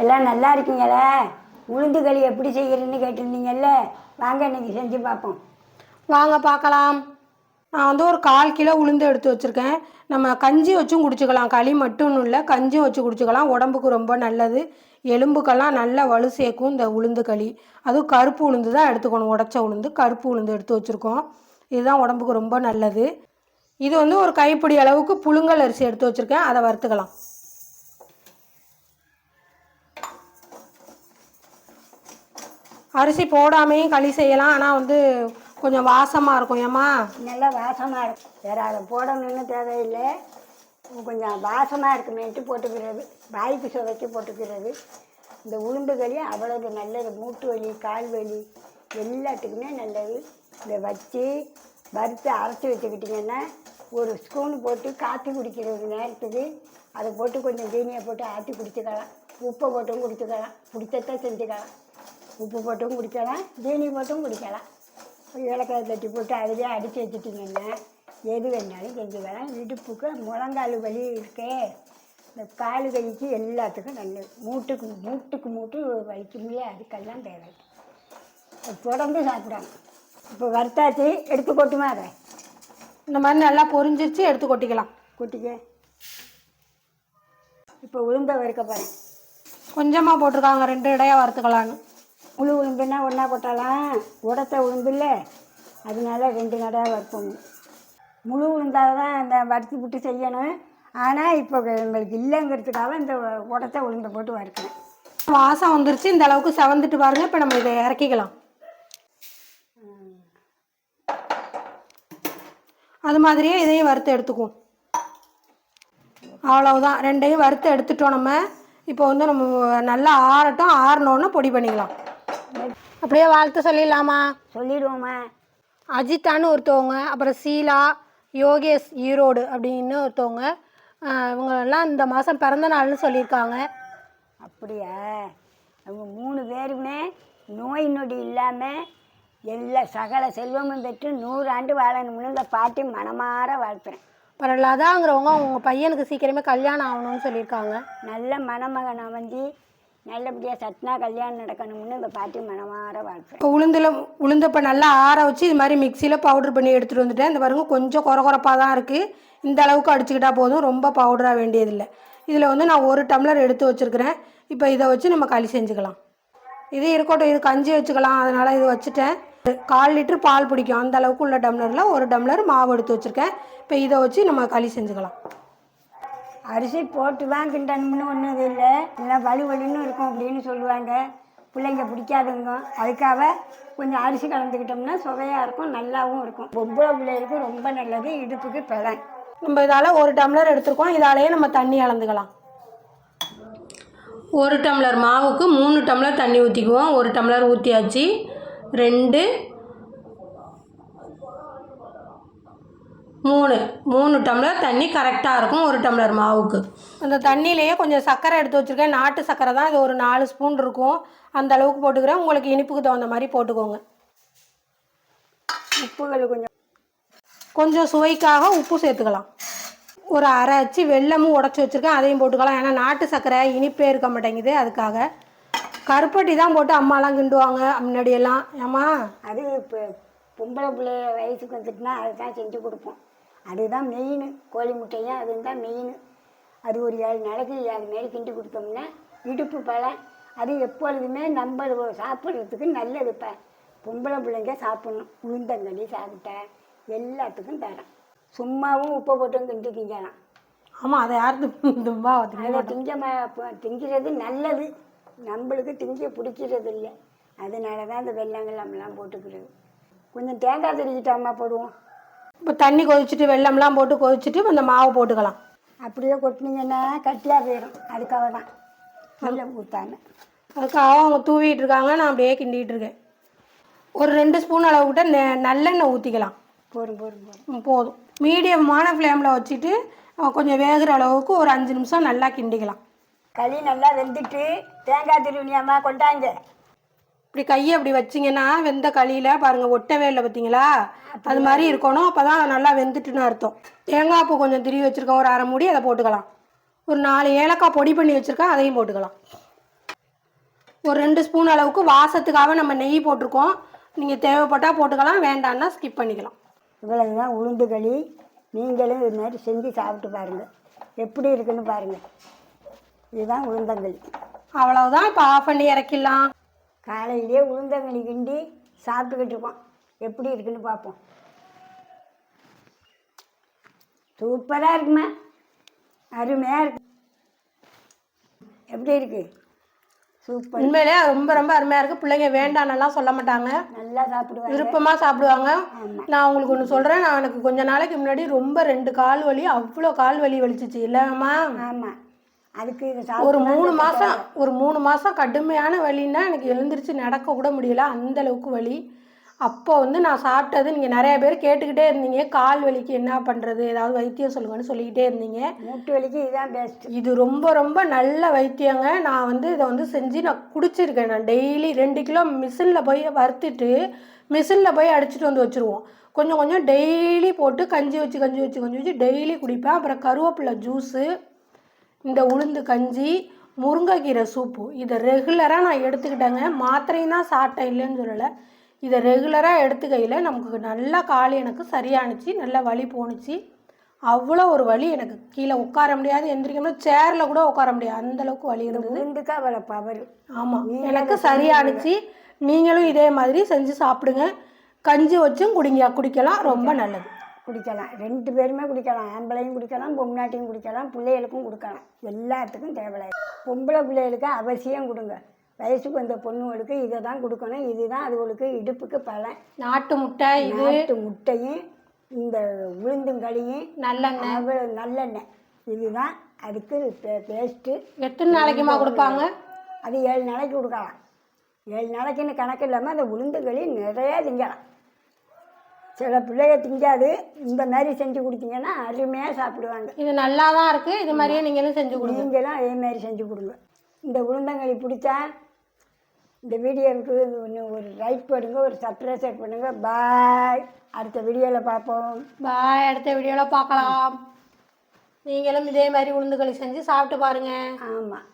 எல்லாம் நல்லா இருக்கீங்களே? உளுந்து களி எப்படி செய்கிறேன்னு கேட்டிருந்தீங்கல்ல? வாங்க இன்னைக்கு செஞ்சு பார்ப்போம். வாங்க பார்க்கலாம். நான் வந்து ஒரு கால் கிலோ உளுந்து எடுத்து வச்சுருக்கேன். நம்ம கஞ்சி வச்சும் குடிச்சுக்கலாம். களி மட்டும் இல்லை கஞ்சியும் வச்சு குடிச்சுக்கலாம். உடம்புக்கு ரொம்ப நல்லது. எலும்புக்கெல்லாம் நல்ல வலு சேர்க்கும் இந்த உளுந்து களி. அதுவும் கருப்பு உளுந்து தான் எடுத்துக்கணும். உடச்ச உளுந்து கருப்பு உளுந்து எடுத்து வச்சுருக்கோம். இதுதான் உடம்புக்கு ரொம்ப நல்லது. இது வந்து ஒரு கைப்பிடி அளவுக்கு புழுங்கல் அரிசி எடுத்து வச்சுருக்கேன். அதை வறுத்துக்கலாம். அரிசி போடாமையும் களி செய்யலாம். ஆனால் வந்து கொஞ்சம் வாசமாக இருக்கும். ஏம்மா? நல்லா வாசமாக இருக்கும். வேறு அதை போடணும்னு தேவையில்லை. கொஞ்சம் வாசமாக இருக்குமேன்ட்டு போட்டுக்கிறது. வாய்ப்பு சுவைக்கு போட்டுக்கிறது. இந்த உளுந்து களி அவ்வளவு நல்லது. மூட்டு வலி கால் வலி எல்லாத்துக்குமே நல்லது. இதை வச்சு வறுத்து அரைச்சி வச்சுக்கிட்டிங்கன்னா ஒரு ஸ்பூன் போட்டு காற்று குடிக்கிறது நேரத்துக்கு. அதை போட்டு கொஞ்சம் தீனியை போட்டு ஆற்றி குடிச்சுக்கலாம். உப்பை போட்டும் குடிச்சுக்கலாம். பிடிச்சத்தான் செஞ்சுக்கலாம். உப்பு போட்டும் குடிக்கலாம் ஜீனி போட்டும் குடிக்கலாம். ஏலக்காய் தட்டி போட்டு அதிலே அடித்து வச்சுட்டிங்கன்னா எது வேணாலும் செஞ்சுக்கலாம் இடுப்புக்கு முழங்கால் வலி இருக்கே. இந்த கால் வலிக்கு எல்லாத்துக்கும் நல்லது. மூட்டுக்கு மூட்டுக்கு மூட்டு வலிக்கும்ல அதுக்கெல்லாம் தேவை. தொடர்ந்து சாப்பிடணும். இப்போ வறுத்தாச்சு எடுத்து கொட்டுமா அதை? இந்த மாதிரி நல்லா பொரிஞ்சிருச்சு எடுத்து கொட்டிக்கலாம். கொட்டிக்க. இப்போ உளுந்த வறுக்க போகிறேன் கொஞ்சமாக போட்டிருக்காங்க ரெண்டு இடையா வறுத்துக்கலான்னு முழு உளுந்துன்னா ஒன்றா போட்டாலாம். உடத்த உளுந்துல்ல அதனால ரெண்டு நடாக வறுப்போம். முழு உளுந்தாக தான் இந்த வறுத்து விட்டு செய்யணும். ஆனால் இப்போ நம்மளுக்கு இல்லைங்கிறதுக்காக இந்த உடத்த உளுந்தை போட்டு வறுக்கிறேன். வாசம் வந்துருச்சு. இந்த அளவுக்கு செவந்துட்டு பாருங்கள் இப்போ நம்ம இதை இறக்கிக்கலாம். அது மாதிரியே இதையும் வறுத்து எடுத்துக்குவோம். அவ்வளவுதான். ரெண்டையும் வறுத்து எடுத்துட்டோம் நம்ம. இப்போ வந்து நம்ம நல்லா ஆறட்டும். ஆறினோன்னு பொடி பண்ணிக்கலாம். அப்படியே வாழ்த்து சொல்லிடலாமா? சொல்லிடுவோமா அஜித்தான்னு ஒருத்தவங்க அப்புறம் சீலா யோகேஷ் ஈரோடு அப்படின்னு ஒருத்தவங்க இவங்கெல்லாம் இந்த மாதம் பிறந்த நாள்னு சொல்லியிருக்காங்க. அப்படியா? அவங்க மூணு பேருமே நோய் நொடி இல்லாமல் எல்லா சகல செல்வமும் பெற்று நூறு ஆண்டு வாழணும்னு இந்த பாட்டி மனமாற வாழ்த்துறேன். அப்புறம் லதாங்கிறவங்க அவங்க பையனுக்கு சீக்கிரமே கல்யாணம் ஆகணும்னு சொல்லியிருக்காங்க. நல்ல மணமகனை வந்து நல்லபடியாக சட்னா கல்யாணம் நடக்கணும்னு இந்த பாட்டி மனமாற வாழ்க்கை இப்போ உளுந்தில் உளுந்தப்போ நல்லா ஆற வச்சு இது மாதிரி மிக்சியில் பவுடர் பண்ணி எடுத்துகிட்டு வந்துட்டேன். இந்த பாருங்க கொஞ்சம் குறை குறைப்பாக தான் இருக்குது இந்த அளவுக்கு அடிச்சுக்கிட்டா போதும். ரொம்ப பவுடராக வேண்டியதில்லை. இதில் வந்து நான் ஒரு டம்ளர் எடுத்து வச்சுருக்கிறேன். இப்போ இதை வச்சு நம்ம களி செஞ்சுக்கலாம். இது இருக்கட்டும் இது கஞ்சி வச்சுக்கலாம். அதனால் இது வச்சுட்டேன். கால் லிட்டர் பால் பிடிக்கும். அந்த அளவுக்கு உள்ள டம்ளரில் ஒரு டம்ளர் மாவு எடுத்து வச்சுருக்கேன். இப்போ இதை வச்சு நம்ம களி செஞ்சுக்கலாம். அரிசி போட்டு தான் கிண்டணும்னு ஒன்றும் இல்லை. இல்லை வலு வலுன்னு இருக்கும் அப்படின்னு சொல்லுவாங்க. பிள்ளைங்க பிடிக்காதுங்க. அதுக்காக கொஞ்சம் அரிசி கலந்துக்கிட்டோம்னா சுவையாக இருக்கும் நல்லாவும் இருக்கும். பொம்பளை பிள்ளைகளுக்கு ரொம்ப நல்லது இடுப்புக்கு பலன் நம்ம இதால் ஒரு டம்ளர் எடுத்துருக்கோம். இதாலேயே நம்ம தண்ணி அளந்துக்கலாம். ஒரு டம்ளர் மாவுக்கு மூணு டம்ளர் தண்ணி ஊற்றிக்குவோம் ஒரு டம்ளர் ஊற்றியாச்சு ரெண்டு மூணு. மூணு டம்ளர் தண்ணி கரெக்டாக இருக்கும் ஒரு டம்ளர் மாவுக்கு. அந்த தண்ணியிலேயே கொஞ்சம் சர்க்கரை எடுத்து வச்சுருக்கேன். நாட்டு சர்க்கரை தான். இது ஒரு நாலு ஸ்பூன் இருக்கும். அந்த அளவுக்கு போட்டுக்கிறேன். உங்களுக்கு இனிப்புக்கு தகுந்த மாதிரி போட்டுக்கோங்க. உப்புகள் கொஞ்சம் கொஞ்சம். சுவைக்காக உப்பு சேர்த்துக்கலாம். ஒரு அரை அச்சு வெல்லமும் உடச்சி வச்சுருக்கேன். அதையும் போட்டுக்கலாம். ஏன்னா நாட்டு சர்க்கரை இனிப்பே இருக்க மாட்டேங்குது. அதுக்காக கருப்பட்டி தான் போட்டு அம்மாலாம் கிண்டுவாங்க முன்னாடியெல்லாம். ஏம்மா? அது இப்போ பொம்பளை பிள்ளை வயசுக்கு வந்துட்டுனா அதுதான் செஞ்சு கொடுப்போம். அதுதான் மெயின் கோழி முட்டையும் அதுதான் மெயின் அது ஒரு ஏழு நாளைக்கு ஏழு மாரி கிண்டி கொடுத்தோம்னா இடுப்பு பழம் அது எப்பொழுதுமே நம்ம சாப்பிட்றதுக்கு நல்லது இப்போ. பொம்பளை பிள்ளைங்க சாப்பிட்ணும். உளுந்தங்களி சாப்பிட்டேன் எல்லாத்துக்கும் தரேன் சும்மாவும் உப்பை போட்டும் கிண்டி திங்கலாம் ஆமாம் அதை யார் தும்பா அதை திங்க திங்கிறது நல்லது. நம்மளுக்கு திங்க பிடிக்கிறது இல்லை அதனால தான் இந்த வெள்ளங்கள்லாம் போட்டுக்கிறது. கொஞ்சம் தேங்காய் திருக்கிட்டாமா போடுவோம். இப்போ தண்ணி கொதிச்சுட்டு வெல்லம்லாம் போட்டு கொதிச்சுட்டு அந்த மாவு போட்டுக்கலாம். அப்படியே கொட்டினீங்கன்னா கட்டியாக போயிடும் அதுக்காக தான் நல்ல ஊற்றாம அதுக்காக அவங்க தூவிட்டு இருக்காங்க. நான் அப்படியே கிண்டிகிட்டு இருக்கேன். ஒரு ரெண்டு ஸ்பூன் அளவுக்கிட்ட நெ நல்லெண்ணெய் ஊற்றிக்கலாம் போரும் போரும் போரும் ம், போதும். மீடியமான ஃப்ளேமில் வச்சுட்டு கொஞ்சம் வேகிற அளவுக்கு ஒரு அஞ்சு நிமிஷம் நல்லா கிண்டிக்கலாம். களி நல்லா வெந்துட்டு தேங்காய் திருவினியாம்மா கொண்டாங்க. இப்படி கையை அப்படி வச்சிங்கன்னா வெந்த களியில் பாருங்கள் ஒட்டவே இல்லை பார்த்தீங்களா அது மாதிரி இருக்கணும். அப்போ தான் நல்லா வெந்துட்டுன்னு அர்த்தம். தேங்காய் பூ கொஞ்சம் திருவி வச்சுருக்கேன் ஒரு அரை மூடி அதை போட்டுக்கலாம். ஒரு நாலு ஏலக்காய் பொடி பண்ணி வச்சுருக்கேன். அதையும் போட்டுக்கலாம். ஒரு ரெண்டு ஸ்பூன் அளவுக்கு வாசத்துக்காக நம்ம நெய் போட்டிருக்கோம். நீங்கள் தேவைப்பட்டால் போட்டுக்கலாம். வேண்டாம்னா ஸ்கிப் பண்ணிக்கலாம். இவ்வளவு தான் உளுந்து களி. நீங்களும் இது மாதிரி செஞ்சு சாப்பிட்டு பாருங்கள் எப்படி இருக்குன்னு பாருங்கள் இதுதான் உளுந்தங்களி. அவ்வளவுதான். இப்போ ஆஃப் பண்ணி இறக்கிடலாம். காலையிலேயே உளுந்தங்களி கிண்டி சாப்பிட்டுக்கிட்டு இருக்கோம் எப்படி இருக்குன்னு பார்ப்போம். சூப்பராக இருக்குமா. அருமையாக இருக்கு. எப்படி இருக்கு? சூப்பர். உண்மையிலே ரொம்ப ரொம்ப அருமையாக இருக்குது பிள்ளைங்க வேண்டாம்னெல்லாம் சொல்ல மாட்டாங்க. நல்லா சாப்பிடுவாங்க. விருப்பமாக சாப்பிடுவாங்க. நான் உங்களுக்கு ஒன்று சொல்கிறேன் நான் எனக்கு கொஞ்ச நாளைக்கு முன்னாடி ரொம்ப ரெண்டு கால் வலி அவ்வளோ கால் வலி வலிச்சிச்சு. இல்லைம்மா ஆமாம் அதுக்கு இது ஒரு மூணு மாதம் ஒரு மூணு மாதம் கடுமையான வலின்னா எனக்கு எழுந்திரிச்சு நடக்க கூட முடியல. அந்த அளவுக்கு வலி. அப்போ வந்து நான் சாப்பிட்டது நீங்கள் நிறைய பேர் கேட்டுக்கிட்டே இருந்தீங்க. கால் வலிக்கு என்ன பண்ணுறது ஏதாவது வைத்தியம் சொல்லுங்கன்னு சொல்லிக்கிட்டே இருந்தீங்க. மூட்டு வலிக்கு இதுதான் பெஸ்ட் இது ரொம்ப ரொம்ப நல்ல வைத்தியங்க. நான் வந்து இதை வந்து செஞ்சு நான் குடிச்சிருக்கேன். நான் டெய்லி ரெண்டு கிலோ மிஷினில் போய் வறுத்துட்டு மிஷினில் போய் அடிச்சிட்டு வந்து வச்சுருவோம். கொஞ்சம் கொஞ்சம் டெய்லி போட்டு கஞ்சி வச்சு கஞ்சி வச்சு கஞ்சி வச்சு டெய்லி குடிப்பேன். அப்புறம் கருவேப்பிலை ஜூஸு இந்த உளுந்து கஞ்சி முருங்கைக்கீரை சூப்பு இதை ரெகுலராக நான் எடுத்துக்கிட்டேங்க. மாத்திரையும் தான் சாப்பிட்டேன் இல்லைன்னு சொல்லலை. இதை ரெகுலராக எடுத்துக்கையில் நமக்கு நல்லா கால் எனக்கு சரியானுச்சு நல்லா வலி போணுச்சு. அவ்வளோ ஒரு வலி எனக்கு. கீழே உட்கார முடியாது எந்திரிக்க முடியாது சேரில் கூட உட்கார முடியாது. அந்த அளவுக்கு வலி இருந்தது. உளுந்துக்கு அவ்வளோ பவர் ஆமாம் எனக்கு சரியானுச்சு. நீங்களும் இதே மாதிரி செஞ்சு சாப்பிடுங்க. கஞ்சி வச்சும் குடிங்க. குடிக்கலாம். ரொம்ப நல்லது. குடிக்கலாம். ரெண்டு பேருமே குடிக்கலாம். ஆம்பளையும் குடிக்கலாம் பொம்நாட்டியும் குடிக்கலாம் பிள்ளைகளுக்கும் கொடுக்கலாம். எல்லாத்துக்கும் தேவையில்லை பொம்பளை பிள்ளைகளுக்கு அவசியம் கொடுங்க. வயசுக்கு வந்த பொண்ணுங்களுக்கு இதை தான் கொடுக்கணும். இதுதான் அதுகளுக்கு இடுப்புக்கு பலன் நாட்டு முட்டை நாட்டு முட்டையும் இந்த உளுந்துங்களியும் நல்லெண்ணெய். அவ்வளோ நல்லெண்ணெய். இதுதான் அதுக்கு பேஸ்ட்டு எத்தனை நாளைக்குமா கொடுப்பாங்க? அது ஏழு நாளைக்கு கொடுக்கலாம். ஏழு நாளைக்குன்னு கணக்கு இல்லாமல் அந்த உளுந்துகளி நிறையா திங்கலாம். சில பிள்ளைக திங்காது. இந்த மாதிரி செஞ்சு கொடுத்தீங்கன்னா அருமையாக சாப்பிடுவாங்க. இது நல்லா தான் இருக்குது இது மாதிரியே நீங்களும் செஞ்சு கொடுங்க. நீங்களும் அதே மாதிரி செஞ்சு கொடுங்க. இந்த உளுந்தங்களி பிடிச்சா இந்த வீடியோவுக்கு ஒன்று ஒரு லைக் பண்ணுங்க ஒரு சப்ஸ்கிரைப் பண்ணுங்க. பாய் அடுத்த வீடியோவில் பார்ப்போம். பாய் அடுத்த வீடியோவில் பார்க்கலாம். நீங்களும் இதே மாதிரி உளுந்துக்களி செஞ்சு சாப்பிட்டு பாருங்கள் ஆமாம்